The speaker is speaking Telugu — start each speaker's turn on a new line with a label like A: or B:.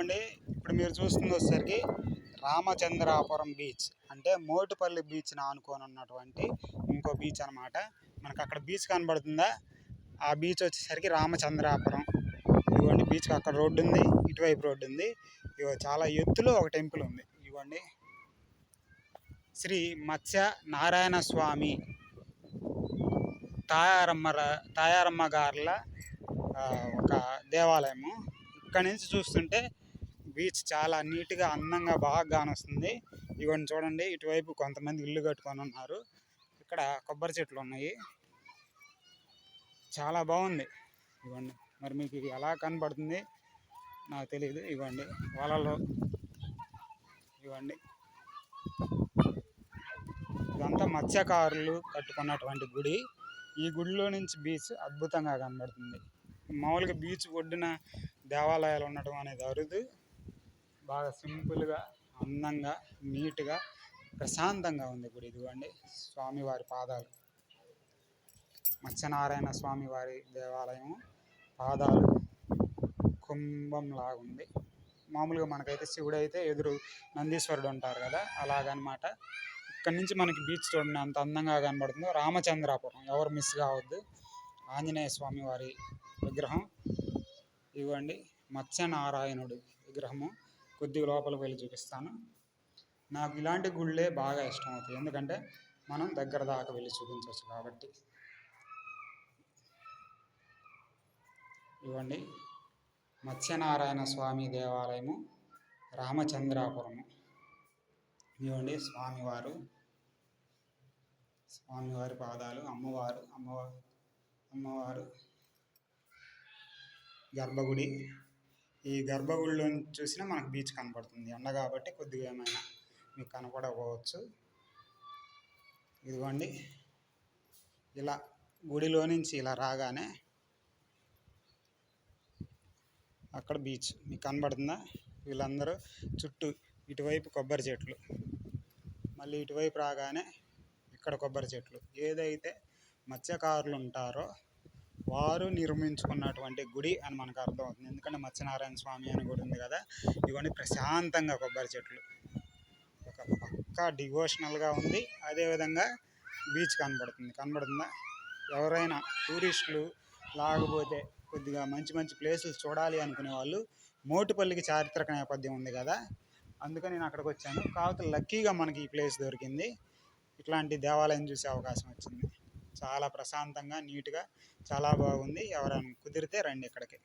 A: ఇదిగోండి ఇప్పుడు మీరు చూస్తుంది వచ్చేసరికి రామచంద్రాపురం బీచ్. అంటే మోటుపల్లి బీచ్ని ఆనుకొని ఉన్నటువంటి ఇంకో బీచ్ అనమాట మనకు అక్కడ బీచ్ కనబడుతుందా? ఆ బీచ్ వచ్చేసరికి రామచంద్రాపురం. ఇదిగోండి బీచ్కి అక్కడ రోడ్డు ఉంది ఇటువైపు రోడ్డు ఉంది. ఇగో చాలా ఎత్తులో ఒక టెంపుల్ ఉంది. ఇవ్వండి శ్రీ మత్స్య నారాయణ స్వామి తాయారమ్మ తాయారమ్మ గార్ల ఒక దేవాలయము. ఇక్కడ నుంచి చూస్తుంటే బీచ్ చాలా నీట్గా అందంగా బాగా కానొస్తుంది ఇవన్నీ చూడండి ఇటువైపు కొంతమంది ఇల్లు కట్టుకొని ఉన్నారు. ఇక్కడ కొబ్బరి చెట్లు ఉన్నాయి. చాలా బాగుంది. ఇవ్వండి. మరి మీకు ఇది ఎలా కనబడుతుంది? నాకు తెలియదు ఇవ్వండి. వలలో. ఇవ్వండి. ఇదంతా మత్స్యకారులు కట్టుకున్నటువంటి గుడి. ఈ గుడిలో నుంచి బీచ్ అద్భుతంగా కనబడుతుంది. మామూలుగా బీచ్ ఒడ్డున దేవాలయాలు ఉండటం అనేది అరుదు. బాగా సింపుల్గా అందంగా నీట్గా ప్రశాంతంగా ఉంది గుడి ఇదిగోండి స్వామివారి పాదాలు. మత్స్యనారాయణ స్వామివారి దేవాలయం పాదాలు కుంభం ఉంది. మామూలుగా మనకైతే శివుడు అయితే ఎదురు నందీశ్వరుడు ఉంటారు కదా అలాగనమాట. ఇక్కడి నుంచి మనకి బీచ్ చూడండి అంత అందంగా కనబడుతుందో. రామచంద్రాపురం ఎవరు మిస్ కావద్దు. ఆంజనేయ స్వామి వారి విగ్రహం. ఇవ్వండి మత్స్యనారాయణుడు విగ్రహము. కొద్దిగా లోపలికి వెళ్ళి చూపిస్తాను. నాకు ఇలాంటి గుళ్ళే బాగా ఇష్టం అవుతాయి ఎందుకంటే మనం దగ్గర దాకా వెళ్ళి చూపించవచ్చు కాబట్టి. ఇవ్వండి. మత్స్యనారాయణ స్వామి దేవాలయము రామచంద్రాపురము. ఇవ్వండి స్వామివారు. స్వామివారి పాదాలు అమ్మవారు అమ్మవారు అమ్మవారు. గర్భగుడి. ఈ గర్భగుడిలో చూసినా మనకు బీచ్ కనపడుతుంది. ఎండ కాబట్టి కొద్దిగా ఏమైనా మీకు కనపడకపోవచ్చు. ఇదిగోండి. ఇలా గుడిలో నుంచి ఇలా రాగానే అక్కడ బీచ్ మీకు కనబడుతుందా వీళ్ళందరూ చుట్టూ ఇటువైపు కొబ్బరి చెట్లు. మళ్ళీ ఇటువైపు రాగానే ఇక్కడ కొబ్బరి చెట్లు. ఏదైతే మత్స్యకారులు ఉంటారో వారు నిర్మించుకున్నటువంటి గుడి అని మనకు అర్థమవుతుంది ఎందుకంటే మత్స్యనారాయణ స్వామి అని గుడి ఉంది కదా ఇవన్నీ ప్రశాంతంగా కొబ్బరి చెట్లు. ఒక పక్కా డివోషనల్గా ఉంది అదేవిధంగా బీచ్ కనబడుతుంది. కనబడుతుందా? ఎవరైనా టూరిస్టులు లాగపోతే కొద్దిగా మంచి మంచి ప్లేసులు చూడాలి అనుకునే వాళ్ళు మోటుపల్లికి చారిత్రక నేపథ్యం ఉంది కదా అందుకని నేను అక్కడికి వచ్చాను. కాకపోతే లక్కీగా మనకి ఈ ప్లేస్ దొరికింది. ఇట్లాంటి దేవాలయం చూసే అవకాశం వచ్చింది. చాలా ప్రశాంతంగా నీట్గా చాలా బాగుంది. ఎవరైనా కుదిరితే రండి ఇక్కడికి.